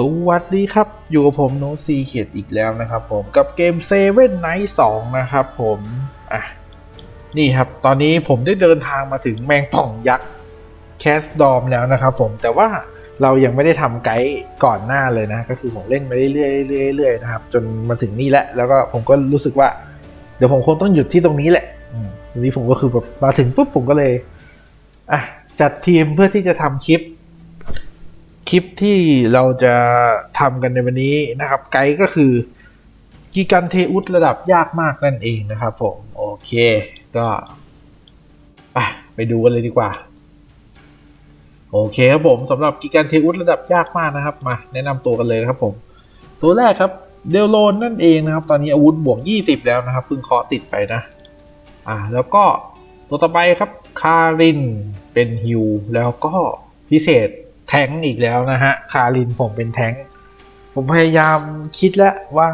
สวัสดีครับ อยู่กับผมโนซีเขียดอีกแล้วนะครับผมกับเกมเซเว่นไนท์สองนะครับผมอะนี่ครับตอนนี้ผมได้เดินทางมาถึงแมงป่องยักษ์แคสดอมแล้วนะครับผมแต่ว่าเรายังไม่ได้ทำไกด์ก่อนหน้าเลยนะ ก็คือผมเล่นไปเรื่อยๆเรื่อยๆนะครับ จนมาถึงนี่แหละ แล้วก็ผมก็รู้สึกว่า เดี๋ยวผมคงต้องหยุดที่ตรงนี้แหละอืมทีนี้ผมก็คือแบบมาถึงปุ๊บผมก็เลยอะจัดทีมเพื่อที่จะทำคลิป คลิปที่เราจะทำกันในวันนี้นะครับ ไกด์ก็คือกีกันเทอุสระดับยากมากนั่นเองนะครับผม โอเค ก็ไปไปดูกันเลยดีกว่า โอเคครับผมสำหรับกีกันเทอุสระดับยากมากนะครับ มา แนะนำตัวกันเลยนะครับผม ตัวแรกครับเดลโลนนั่นเองนะครับ ตอนนี้อาวุธบวก 20 แล้วนะครับเพิ่งเคาะติดไปนะ อ่า แล้วก็ตัวต่อไปครับคารินเป็นฮิวแล้วก็พิเศษ แทงอีกแล้วนะฮะ คารินผมเป็นแทงผมพยายามคิดแล้วว่า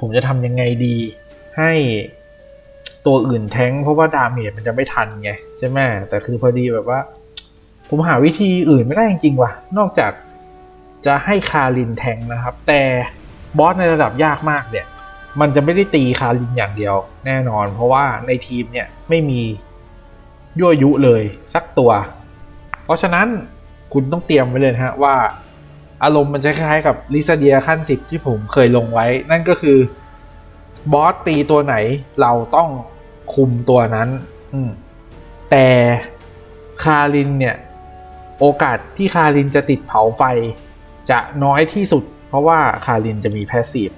ผมจะทำยังไงดีให้ตัวอื่นแทงเพราะว่าดาเมจมันจะไม่ทันไง ใช่ไหมแต่คือพอดีแบบว่า ผมหาวิธีอื่นไม่ได้จริงๆว่ะ นอกจากจะให้คารินแทงนะครับ แต่บอสในระดับยากมากเนี่ย มันจะไม่ได้ตีคารินอย่างเดียว แน่นอน เพราะว่าในทีมเนี่ยไม่มียั่วยุเลยสักตัว เพราะฉะนั้น คุณต้องเตรียมไว้เลยนะฮะว่าอารมณ์มันจะคล้ายๆกับลิซาเดียขั้นสิบที่ผมเคยลงไว้ นั่นก็คือบอสตีตัวไหนเราต้องคุมตัวนั้น อืแต่คารินเนี่ย โอกาสที่คารินจะติดเผาไฟ จะน้อยที่สุด เพราะว่าคารินจะมีแพสซีฟ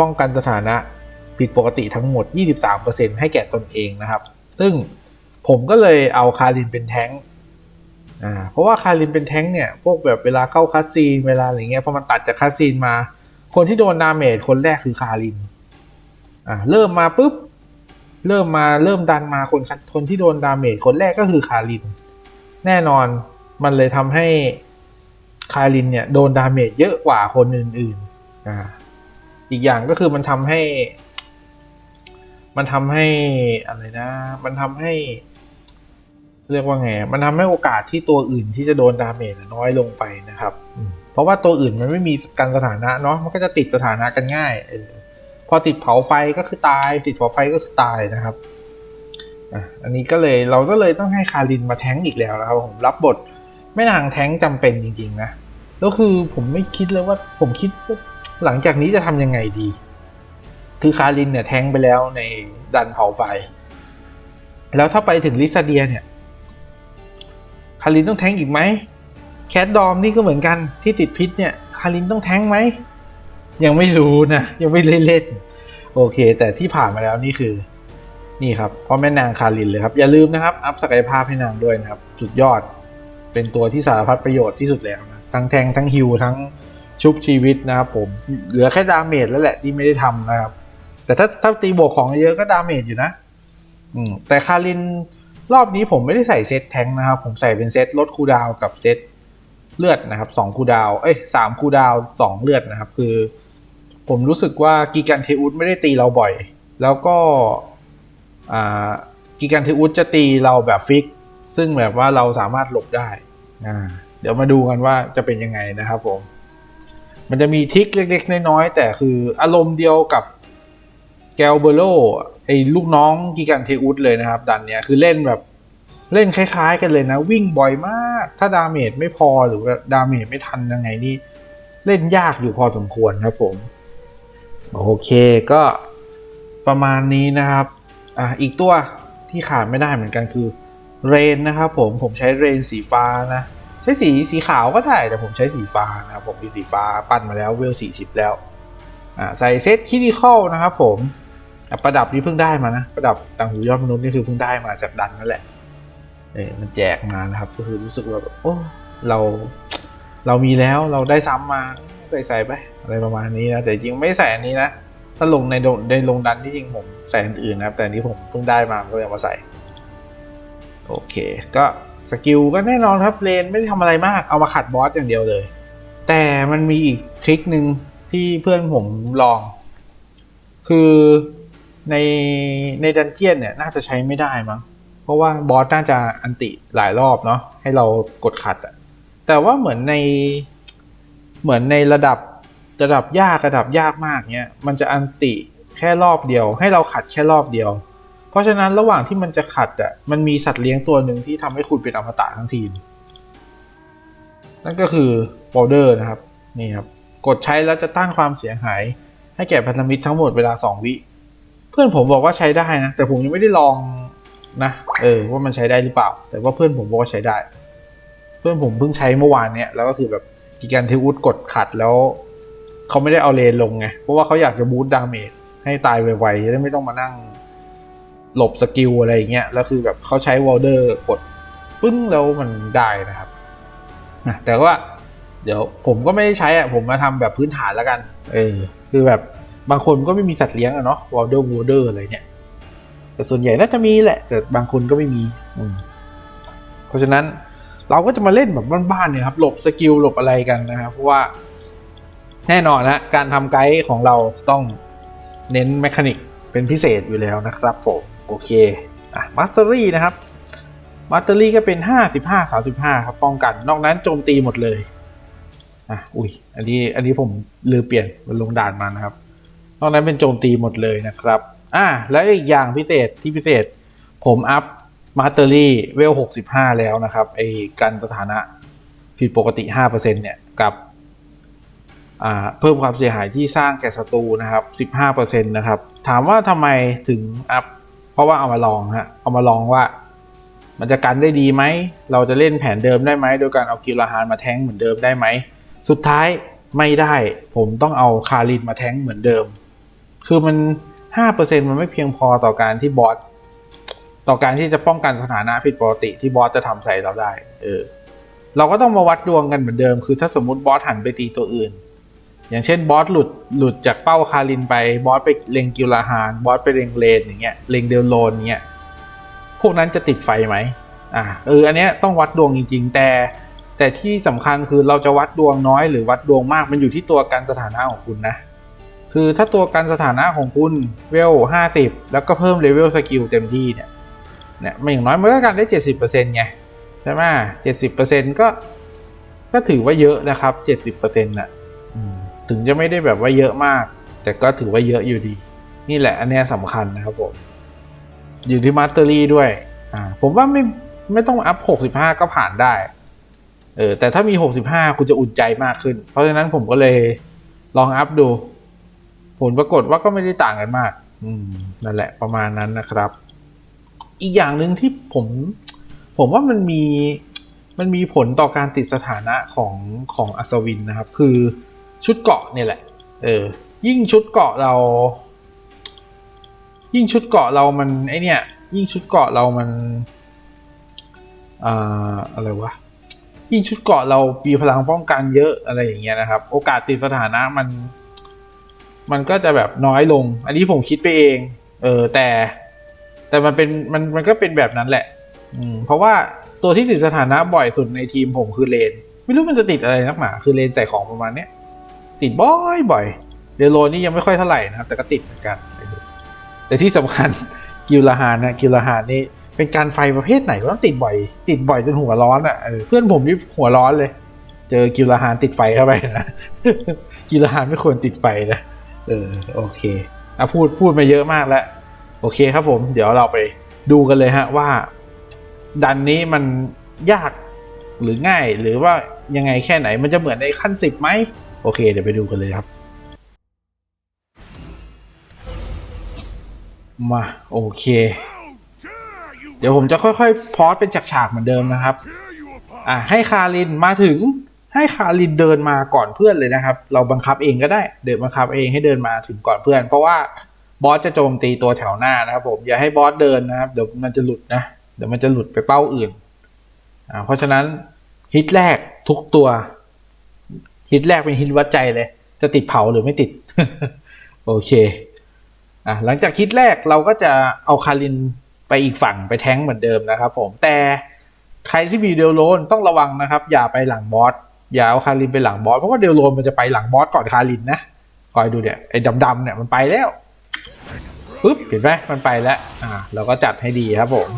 ป้องกันสถานะผิดปกติทั้งหมด 23%ให้แก่ตนเองนะครับ ซึ่งผมก็เลยเอาคารินเป็นแท้ง อ่าเพราะว่าคารินเป็นแท้งเนี่ยพวกแบบเวลาเข้าคัสซีนเวลาอะไรเงี้ยพอมันตัดจากคัสซีนมา คนที่โดนดาเมจคนแรกคือคารินอ่าเริ่มมาปุ๊บเริ่มมาเริ่มดันมาคนคนที่โดนดาเมจคนแรกก็คือคาริน แน่นอนมันเลยทำให้คารินเนี่ยโดนดาเมจเยอะกว่าคนอื่นๆอ่าอีกอย่างก็คือมันทำให้ มันทำให้อะไรนะ มันทำให้ เรียกว่าไง มันทำให้โอกาสที่ตัวอื่นที่จะโดนดาเมจน้อยลงไปนะครับ เพราะว่าตัวอื่นมันไม่มีการสถานะเนาะ มันก็จะติดสถานะกันง่ายเออพอติดเผาไฟก็คือตาย ติดเผาไฟก็คือตายนะครับ อันนี้ก็เลยเราก็เลยต้องให้คารินมาแท้งอีกแล้วนะครับผมรับบทไม่นางแท้งจำเป็นจริงๆนะแล้วคือผมไม่คิดเลยว่าผมคิดว่าหลังจากนี้จะทำยังไงดี คือคารินเนี่ยแท้งไปแล้วในดันเผาไฟแล้วถ้าไปถึงลิซาเดียเนี่ย คารินต้องแทงอีกไหมแคทดอมนี่ก็เหมือนกันที่ติดพิษเนี่ยคารินต้องแทงไหมยังไม่รู้นะยังไม่เล่นเล่นโอเค แต่ที่ผ่านมาแล้วนี่คือนี่ครับพ่อแม่นางคารินเลยครับ อย่าลืมนะครับ อัพศักยภาพให้นางด้วยนะครับ สุดยอดเป็นตัวที่สารพัดประโยชน์ที่สุดแล้วนะทั้งแทงทั้งฮิวทั้งชุบชีวิตนะครับผมเหลือแค่ดาเมจแล้วแหละที่ไม่ได้ทำนะครับ แต่ถ้าถ้าตีบวกของเยอะก็ดาเมจอยู่นะ อืมแต่คาริน รอบนี้ผมไม่ได้ใส่เซตแทงนะครับ ผมใส่เป็นเซตลดคูดาวกับเซตเลือดนะครับสองคูดาวเอ้ยสามคูดาวสองเลือดนะครับ คือ ผมรู้สึกว่ากีกันเทอุสไม่ได้ตีเราบ่อย แล้วก็กีกันเทอุสจะตีเราแบบฟิก ซึ่งแบบว่าเราสามารถหลบได้เดี๋ยวมาดูกันว่าจะเป็นยังไงนะครับผม มันจะมีทริคเล็กๆน้อยๆแต่คืออารมณ์เดียวกับแกลเบโรไอ้ลูกน้องกิกันเทอุสเลยนะครับดันเนี้ยคือเล่นแบบเล่นคล้ายๆ กันเลยนะ วิ่งบ่อยมาก ถ้าดาเมจไม่พอหรือว่าดาเมจไม่ทันยังไงนี่เล่นยากอยู่พอสมควรครับผม โอเคก็ประมาณนี้นะครับอะอีกตัวที่ขาดไม่ได้เหมือนกันคือเรนนะครับผมผมใช้เรนสีฟ้านะใช้สีสีขาวก็ได้แต่ผมใช้สีฟ้านะครับผมมีสีฟ้าปั้นมาแล้วเวลสี่สิบแล้วอ่าใส่เซตคิดิคอลนะครับผม ประดับนี้เพิ่งได้มานะประดับต่างหูยอดมนุษย์นี่คือเพิ่งได้มาจากดันนั่นแหละเออมันแจกมานะครับ ก็คือรู้สึกว่าแบบโอ้เรา เรามีแล้วเราได้ซ้ำมาใส่ใส่ไปอะไรประมาณนี้นะแต่จริงไม่ใส่อันนี้นะถ้าลงในโดในลงดันที่จริงผมใส่อันอื่นนะครับ แต่อันนี้ผมเพิ่งได้มาก็เลยเอามาใส่ โอเค ก็สกิลก็แน่นอนครับเลนไม่ได้ทำอะไรมากเอามาขัดบอสอย่างเดียวเลย แต่มันมีอีกทริคหนึ่งที่เพื่อนผมลอง คือ ในในดันเจียนเนี่ยน่าจะใช้ไม่ได้มั้ง เพราะว่าบอสน่าจะอันติหลายรอบเนาะให้เรากดขัดอะแต่ว่าเหมือนในเหมือนในระดับระดับยากระดับยากมากเนี้ยมันจะอันติแค่รอบเดียว ให้เราขัดแค่รอบเดียว เพราะฉะนั้นระหว่างที่มันจะขัดอะมันมีสัตว์เลี้ยงตัวหนึ่งที่ทำให้คุณเป็นอมตะทั้งทีม นั่นก็คือโบลเดอร์นะครับนี่ครับกดใช้แล้วจะต้านความเสียหาย ให้แก่พันธมิตรทั้งหมดเวลาสองวิ เพื่อนผมบอกว่าใช้ได้นะ แต่ผมยังไม่ได้ลองนะ เออ ว่ามันใช้ได้หรือเปล่า แต่ว่าเพื่อนผมบอกว่าใช้ได้ เพื่อนผมเพิ่งใช้เมื่อวานเนี้ยแล้วก็คือแบบกีการเทวุฒกดขัดแล้วเขาไม่ได้เอาเลนลงไง เพราะว่าเขาอยากจะบูตดาเมจให้ตายไวๆจะได้ไม่ต้องมานั่งหลบสกิลอะไรอย่างเงี้ย แล้วคือแบบเขาใช้วอลเดอร์กดปึ้งแล้วมันได้นะครับนะแต่ว่า เดี๋ยวผมก็ไม่ได้ใช้อะผมมาทำแบบพื้นฐานแล้วกัน เออ คือแบบ บางคนก็ไม่มีสัตว์เลี้ยงอะเนาะวอลเดอร์วอลเดอร์อะไรเนี่ย แต่ส่วนใหญ่น่าจะมีแหละ แต่บางคนก็ไม่มีอืมเพราะฉะนั้นเราก็จะมาเล่นแบบบ้านๆเนี่ยครับ หลบสกิลหลบอะไรกันนะครับ เพราะว่าแน่นอนนะการทำไกด์ของเราต้องเน้นแมคานิกเป็นพิเศษอยู่แล้วนะครับผมโอเคอะมาสเตอรี่นะครับมาสเตอรี่ก็เป็นห้าสิบห้าสาสิบห้าครับ ป้องกัน นอกนั้นโจมตีหมดเลยอะอุ้ยอันนี้อันนี้ผมลืมเปลี่ยนมันลงด่านมานะครับ นอกนั้นเป็นโจมตีหมดเลยนะครับ อ่า แล้วอีกอย่างพิเศษที่พิเศษ ผมอัพมาสเตอรี่เวลหกสิบห้าแล้วนะครับ ไอ้กันสถานะผิดปกติห้าเปอร์เซ็นเนี่ย กับอ่าเพิ่มความเสียหายที่สร้างแก่ศัตรูนะครับสิบห้าเปอร์เซ็นต์นะครับ ถามว่าทำไมถึงอัพ เพราะว่าเอามาลองฮะ เอามาลองว่า มันจะกันได้ดีไหม เราจะเล่นแผนเดิมได้ไหม โดยการเอากิลาฮานมาแท้งเหมือนเดิมได้ไหม สุดท้ายไม่ได้ ผมต้องเอาคารินมาแท้งเหมือนเดิม คือมันห้าเปอร์เซ็นมันไม่เพียงพอต่อการที่บอสต่อการที่จะป้องกันสถานะผิดปกติที่บอสจะทำใส่เราได้ เออ เราก็ต้องมาวัดดวงกันเหมือนเดิม คือถ้าสมมติบอสหันไปตีตัวอื่น อย่างเช่นบอสหลุดหลุดจากเป้าคารินไปบอสไปเลงกิลาฮานบอสไปเลงเลนอย่างเงี้ยเลงเดลโลนอย่างเงี้ยพวกนั้นจะติดไฟไหมอ่าเอออันเนี้ยต้องวัดดวงจริง ๆ แต่ แต่ที่สำคัญคือเราจะวัดดวงน้อยหรือวัดดวงมากมันอยู่ที่ตัวการสถานะของคุณนะ คือถ้าตัวการสถานะของคุณเวลห้าสิบแล้วก็เพิ่มเลเวลสกิลเต็มที่เนี่ยเนี่ยมันอย่างน้อยมันก็การได้เจ็ดสิบเปอร์เซ็นต์ไง ใช่ไหมเจ็ดสิบเปอร์เซ็นต์ก็ ก็ถือว่าเยอะนะครับเจ็ดสิบเปอร์เซ็นต์น่ะถึงจะไม่ได้แบบว่าเยอะมาก แต่ก็ถือว่าเยอะอยู่ดี นี่แหละ อันเนี้ยสำคัญนะครับผม อยู่ที่มาสเตอรี่ด้วย อ่า ผมว่าไม่ไม่ต้องอัพหกสิบห้าก็ผ่านได้ เออแต่ถ้ามีหกสิบห้าคุณจะอุ่นใจมากขึ้น เพราะฉะนั้นผมก็เลยลองอัพดู ผลปรากฏว่าก็ไม่ได้ต่างกันมาก อืมนั่นแหละประมาณนั้นนะครับ อีกอย่างหนึ่งที่ผม ผมว่ามันมีมันมีผลต่อการติดสถานะของของอัศวินนะครับ คือชุดเกาะเนี่ยแหละ เออ ยิ่งชุดเกาะเรา ยิ่งชุดเกาะเรามันไอเนี่ย ยิ่งชุดเกาะเรามันอ่าอะไรวะยิ่งชุดเกาะเรามีพลังป้องกันเยอะอะไรอย่างเงี้ยนะครับ โอกาสติดสถานะมัน มันก็จะแบบน้อยลง อันนี้ผมคิดไปเอง เออแต่ แต่มันเป็นมันมันก็เป็นแบบนั้นแหละ อืมเพราะว่าตัวที่ติดสถานะบ่อยสุดในทีมผมคือเลน ไม่รู้มันจะติดอะไรนักหนาคือเลนใส่ของประมาณเนี้ยติดบ่อยบ่อยเดโลนี่ยังไม่ค่อยเท่าไหร่นะครับ แต่ก็ติดเหมือนกัน แต่ที่สำคัญกิลลาฮานนะกิลลาฮานนี่เป็นการไฟประเภทไหนว่าติดบ่อย ติดบ่อยจนหัวร้อนอะเออเพื่อนผมนี่หัวร้อนเลย เจอกิลลาฮานติดไฟเข้าไปนะกิลลาฮานไม่ควรติดไฟนะ เออโอเคอะพูดพูดมาเยอะมากแล้ว โอเคครับผม เดี๋ยวเราไปดูกันเลยฮะว่า ดันนี้มันยากหรือง่าย หรือว่ายังไงแค่ไหนมันจะเหมือนในขั้นสิบไหมโอเค เดี๋ยวไปดูกันเลยครับ มาโอเค เดี๋ยวผมจะค่อยๆ พอสเป็นฉากๆเหมือนเดิมนะครับ อะให้คารินมาถึง ให้คารินเดินมาก่อนเพื่อนเลยนะครับ เราบังคับเองก็ได้ เดินบังคับเองให้เดินมาถึงก่อนเพื่อน เพราะว่าบอสจะโจมตีตัวแถวหน้านะครับผมอย่าให้บอสเดินนะครับเดี๋ยวมันจะหลุดนะเดี๋ยวมันจะหลุดไปเป้าอื่นอ่าเพราะฉะนั้นฮิตแรกทุกตัวฮิตแรกเป็นฮิตวัดใจเลย จะติดเผาหรือไม่ติด โอเคอะหลังจากฮิตแรกเราก็จะเอาคารินไปอีกฝั่งไปแท้งเหมือนเดิมนะครับผมแต่ใครที่มีเดลโลนต้องระวังนะครับ อย่าไปหลังบอส อย่าเอาคารินไปหลังบอสเพราะว่าเดลโลนมันจะไปหลังบอสก่อนคารินนะคอยดูเนี่ยไอ้ดำๆเนี่ยมันไปแล้วปึ๊บเห็นไหมมันไปแล้ว อ่า เราก็จัดให้ดีครับผม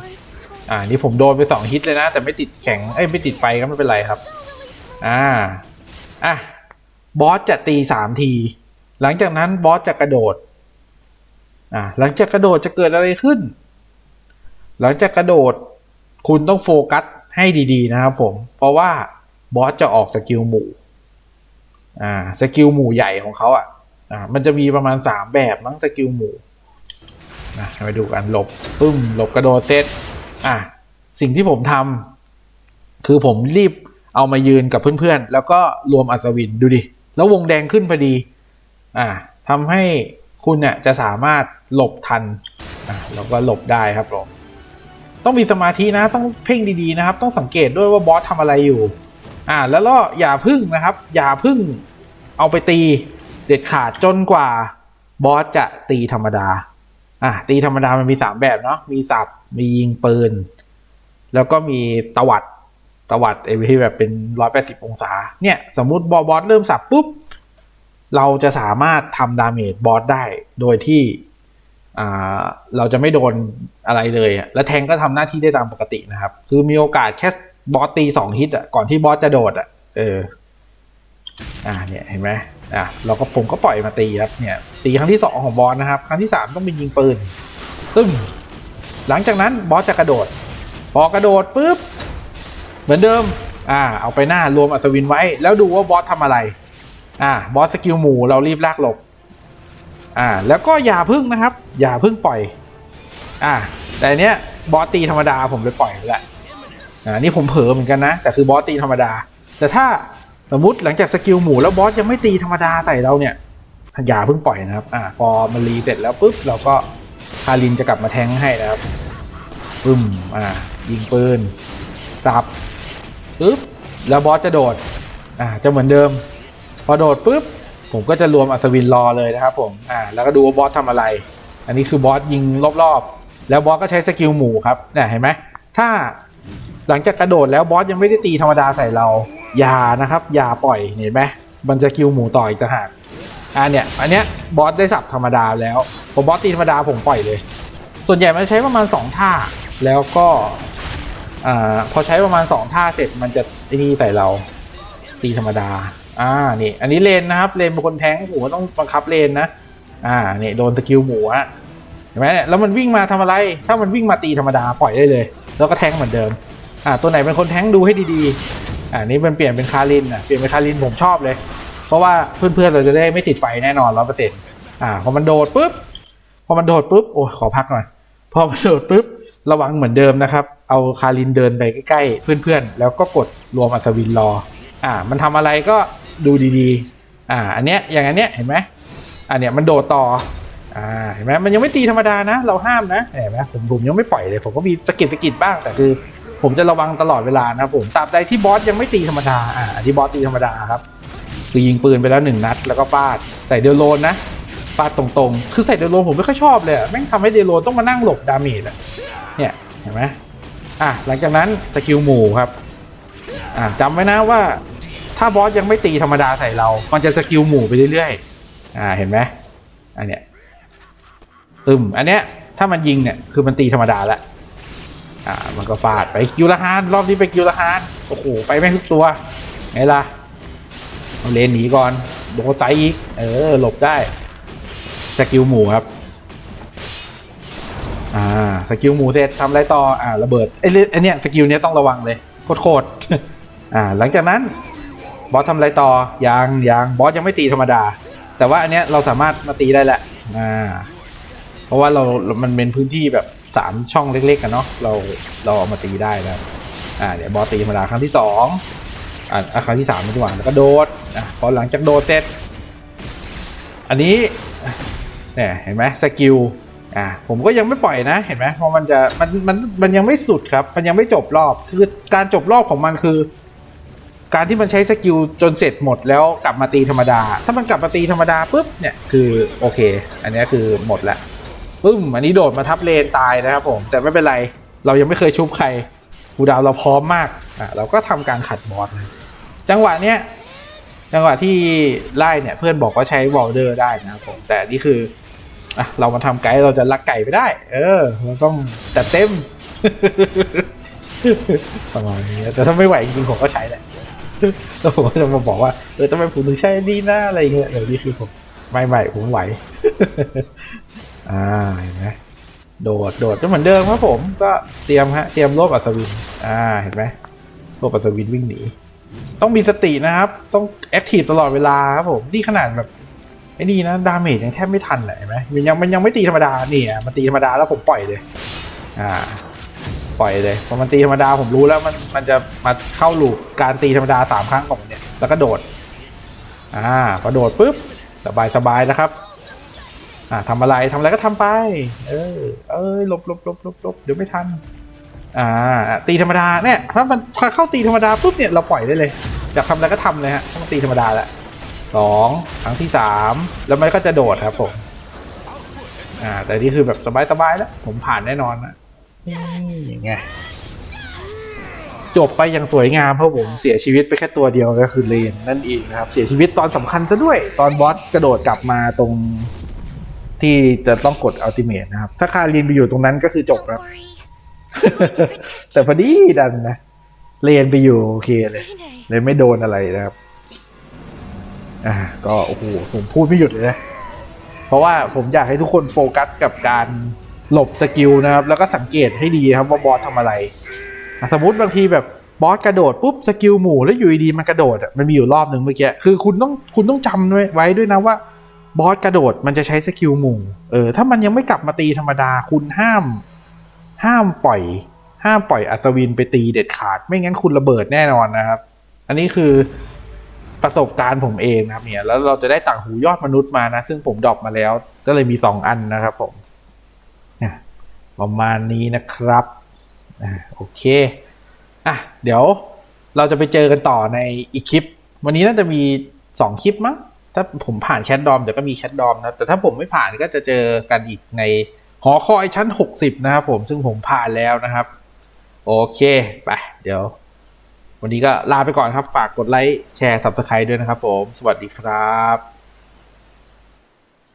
อ่า นี่ผมโดนไปสองฮิตเลยนะ แต่ไม่ติดแข็ง เอ้ย ไม่ติดไฟก็ไม่เป็นไรครับ อ่า อะ บอสจะตีสามที หลังจากนั้นบอสจะกระโดด อ่า หลังจากกระโดดจะเกิดอะไรขึ้น หลังจากกระโดด คุณต้องโฟกัสให้ดีๆนะครับผม เพราะว่า บอสจะออกสกิลหมู่อ่าสกิลหมู่ใหญ่ของเขาอะอ่ามันจะมีประมาณสามแบบมั้งสกิลหมู่นะไปดูกันหลบปึ้มหลบกระโดดเซตอะสิ่งที่ผมทำคือผมรีบเอามายืนกับเพื่อนๆ แล้วก็รวมอัศวินดูดิ แล้ววงแดงขึ้นพอดี อ่าทำให้คุณเนี่ยจะสามารถหลบทันอ่าแล้วก็หลบได้ครับผมต้องมีสมาธินะต้องเพ่งดีๆนะครับ ต้องสังเกตด้วยว่าบอสทำอะไรอยู่ อ่าแล้วก็อย่าพึ่งนะครับ อย่าพึ่งเอาไปตีเด็ดขาดจนกว่าบอสจะตีธรรมดา อะตีธรรมดามันมีสามแบบเนาะมีสับมียิงปืน แล้วก็มีตวัดตวัดไอ้ที่แบบเป็นร้อยแปดสิบองศา เนี่ยสมมุติบอสบอสเริ่มสับปุ๊บ เราจะสามารถทำดาเมจบอสได้โดยที่อ่าเราจะไม่โดนอะไรเลย และแทงก็ทำหน้าที่ได้ตามปกตินะครับ คือมีโอกาสแค่ บอสตีสองฮิตอะก่อนที่บอสจะโดดอะเอออ่าเนี่ยเห็นไหมอะเราก็ผมก็ปล่อยมาตีครับเนี่ยตีครั้งที่สองของบอสนะครับ ครั้งที่สามต้องเป็นยิงปืนตึ้มหลังจากนั้นบอสจะกระโดดพอกระโดดปุ๊บเหมือนเดิมอ่าเอาไปหน้ารวมอัศวินไว้ แล้วดูว่าบอสทำอะไร อ่าบอสสกิลหมู่เรารีบลากหลบอ่าแล้วก็อย่าพึ่งนะครับ อย่าพึ่งปล่อย อ่าแต่เนี้ยบอสตีธรรมดาผมเลยปล่อยแล้ว อ่านี่ผมเผลอเหมือนกันนะ แต่คือบอสตีธรรมดา แต่ถ้าสมมติหลังจากสกิลหมูแล้วบอสยังไม่ตีธรรมดาใส่เราเนี่ยอย่าเพิ่งปล่อยนะครับ อ่า พอมันรีเสร็จแล้วปุ๊บเราก็คารินจะกลับมาแทงให้นะครับปึ้มอ่า ยิงปืนสับปึ๊บแล้วบอสจะโดด อ่า จะเหมือนเดิม พอโดดปุ๊บผมก็จะรวมอัศวินรอเลยนะครับ ผม อ่า แล้วก็ดูว่าบอสทำอะไร อันนี้คือบอสยิงรอบๆ แล้วบอสก็ใช้สกิลหมูครับเนี่ยเห็นไหมถ้า หลังจากกระโดดแล้วบอสยังไม่ได้ตีธรรมดาใส่เรา อย่านะครับ อย่าปล่อยเห็นไหมมันจะคิวหมูต่ออีกต่างหากอ่าเนี่ยอันเนี้ยบอสได้สับธรรมดาแล้วพอบอสตีธรรมดาผมปล่อยเลย ส่วนใหญ่มันใช้ประมาณสองท่า แล้วก็อ่าพอใช้ประมาณสองท่าเสร็จมันจะไอ้นี่ใส่เรา ตีธรรมดา อ่านี่ อันนี้เลนนะครับเลนเป็นคนแทงผมก็ต้องบังคับเลนนะ อ่าเนี่ยโดนสกิลหมูอะเห็นไหมแล้วมันวิ่งมาทำอะไร ถ้ามันวิ่งมาตีธรรมดาปล่อยได้เลย แล้วก็แทงเหมือนเดิม อ่าตัวไหนเป็นคนแทงดูให้ดีๆ อ่านี่มันเปลี่ยนเป็นคารินอะเปลี่ยนเป็นคารินผมชอบเลย เพราะว่าเพื่อนๆเราจะได้ไม่ติดไฟแน่นอนร้อยเปอร์เซ็นต์อ่าพอมันโดดปุ๊บพอมันโดดปุ๊บโอ้ขอพักหน่อยพอมันโดดปุ๊บระวังเหมือนเดิมนะครับ เอาคารินเดินไปใกล้ๆเพื่อนๆ แล้วก็กดรวมอัศวินรอ อ่า มันทำอะไรก็ดูดีๆ อ่า อันเนี้ยอย่างอันเนี้ยเห็นไหมอันเนี้ยมันโดดต่อ อ่าเห็นไหมมันยังไม่ตีธรรมดานะ เราห้ามนะเห็นไหมผมผมยังไม่ปล่อยเลย ผมก็มีสะกิดสะกิดบ้างแต่คือ ผมจะระวังตลอดเวลานะครับผมตราบใดที่บอสยังไม่ตีธรรมดาอ่าที่บอสตีธรรมดาครับคือยิงปืนไปแล้วหนึ่งนัด แล้วก็ฟาดใส่เดลโลนนะฟาดตรงๆ คือใส่เดลโลนผมไม่ค่อยชอบเลยแม่งทำให้เดลโลนต้องมานั่งหลบดาเมจอะเนี่ยเห็นไหมอะหลังจากนั้นสกิลหมู่ครับอ่าจำไว้นะว่า ถ้าบอสยังไม่ตีธรรมดาใส่เรา มันจะสกิลหมู่ไปเรื่อยๆอ่าเห็นไหมอันเนี้ย ตึมอันเนี้ยถ้ามันยิงเนี่ยคือมันตีธรรมดาแล้วอ่ามันก็ฟาดไปกิวละฮานรอบนี้ไปกิวละฮานโอ้โหไปแม่งทุกตัวไงล่ะเอาเลนหนีก่อนโดนไซอีกเออหลบได้สกิลหมูครับอ่าสกิลหมูเสร็จทำอะไรต่ออ่าระเบิดไอ้เรื่องไอ้เนี้ยสกิลเนี้ยต้องระวังเลยโคตรๆอ่า หลังจากนั้นบอสทำอะไรต่อยังยังบอสยังไม่ตีธรรมดา แต่ว่าอันเนี้ยเราสามารถมาตีได้แหละอ่า ราะว่าเรา มันเป็นพื้นที่แบบสามช่องเล็กๆกันเนาะ เรา เราเอามาตีได้แล้วอ่า เดี๋ยวบอสตีธรรมดาครั้งที่สองอ่าครั้งที่สามดีกว่าแล้วก็โดดอะพอหลังจากโดดเสร็จ อันนี้ เนี่ย เห็นไหมสกิล อ่า ผมก็ยังไม่ปล่อยนะ เห็นไหมเพราะมันจะ มัน มัน มันยังไม่สุดครับ มันยังไม่จบรอบ คือการจบรอบของมันคือการที่มันใช้สกิลจนเสร็จหมดแล้วกลับมาตีธรรมดา ถ้ามันกลับมาตีธรรมดาปุ๊บเนี่ยคือโอเค อันนี้คือหมดละ ปึ้มอันนี้โดดมาทับเลนตายนะครับผมแต่ไม่เป็นไรเรายังไม่เคยชุบใครกูดาวเราพร้อมมากอะเราก็ทำการขัดบอสนะจังหวะเนี้ยจังหวะที่ไล่เนี่ยเพื่อนบอกว่าใช้วอลเดอร์ได้นะครับผมแต่นี่คืออะเรามาทำไกด์เราจะลักไก่ไปได้ เออ เราต้องจัดเต็มประมาณนี้แต่ถ้าไม่ไหวจริงผมก็ใช้แหละแล้วผมก็จะมาบอกว่าเออทำไมผมถึงใช้ดีนะอะไรเงี้ยเดี๋ยวนี้คือผมไม่ไม่ผมไหว อ่าเห็นไหมโดดโดดก็เหมือนเดิมครับผมก็เตรียมฮะเตรียมรวบอัศวิน อ่าเห็นไหมรวบอัศวินวิ่งหนีต้องมีสตินะครับ ต้องแอคทีฟตลอดเวลาครับผมนี่ขนาดแบบไอ้นี่นะดาเมจยังแทบไม่ทันเลยเห็นไหมมันยังมันยังไม่ตีธรรมดาเนี่อะมันตีธรรมดาแล้วผมปล่อยเลย อ่า ปล่อยเลยพอมันตีธรรมดาผมรู้แล้วมันมันจะมาเข้าลูปการตีธรรมดาสามครั้งของเนี่ยแล้วก็โดด อ่าพอโดดปุ๊บสบายสบายนะครับ อ่าทำอะไรทำอะไรก็ทำไป เออ เอ้ยหลบหลบหลบหลบหลบเดี๋ยวไม่ทัน อ่า ตีธรรมดาเนี่ยถ้ามันพอเข้าตีธรรมดาปุ๊บเนี่ยเราปล่อยได้เลยอยากทำอะไรก็ทำเลยฮะต้องตีธรรมดาแหละสองครั้งที่สามแล้วมันก็จะโดดครับผมอ่า แต่นี่คือแบบสบายๆแล้ว ผมผ่านแน่นอนนะนี่ไงจบไปอย่างสวยงามเพราะผมเสียชีวิตไปแค่ตัวเดียวก็คือเลนนั่นเองนะครับ เสียชีวิตตอนสำคัญซะด้วย ตอนบอสกระโดดกลับมาตรง ที่จะต้องกดอัลติเมทนะครับ ถ้าคารินไปอยู่ตรงนั้นก็คือจบแล้ว แต่พอดีดันนะเลนไปอยู่โอเคเลยเลยไม่โดนอะไรนะครับ อ่า ก็โอ้โหผมพูดไม่หยุดเลยนะเพราะว่าผมอยากให้ทุกคนโฟกัสกับการหลบสกิลนะครับ แล้วก็สังเกตให้ดีครับว่าบอสทำอะไระสมมติบางทีแบบบอสกระโดดปุ๊บสกิลหมู่แล้วอยู่ดีมันกระโดดอะมันมีอยู่รอบหนึ่งเมื่อกี้คือคุณต้องคุณต้องจำไว้ไว้ด้วยนะว่า บอสกระโดดมันจะใช้สกิลมู่เออถ้ามันยังไม่กลับมาตีธรรมดาคุณห้าม ห้ามปล่อย ห้ามปล่อยอัศวินไปตีเด็ดขาด ไม่งั้นคุณระเบิดแน่นอนนะครับ อันนี้คือประสบการณ์ผมเองนะครับเนี่ย แล้วเราจะได้ต่างหูยอดมนุษย์มานะ ซึ่งผมดรอปมาแล้ว ก็เลยมีสองอันนะครับผมประมาณนี้นะครับอโอเคอะเดี๋ยวเราจะไปเจอกันต่อในอีกคลิป วันนี้น่าจะมีสองคลิปมั้ง ถ้าผมผ่านแชทดอมเดี๋ยวก็มีแชทดอมนะแต่ถ้าผมไม่ผ่านก็จะเจอกันอีกในหอคอยชั้น 60 นะครับผมซึ่งผมผ่านแล้วนะครับ โอเค ไป เดี๋ยว วันนี้ก็ลาไปก่อนครับ ฝากกดไลค์แชร์ s ับสไคร b e ด้วยนะครับผม สวัสดีครับ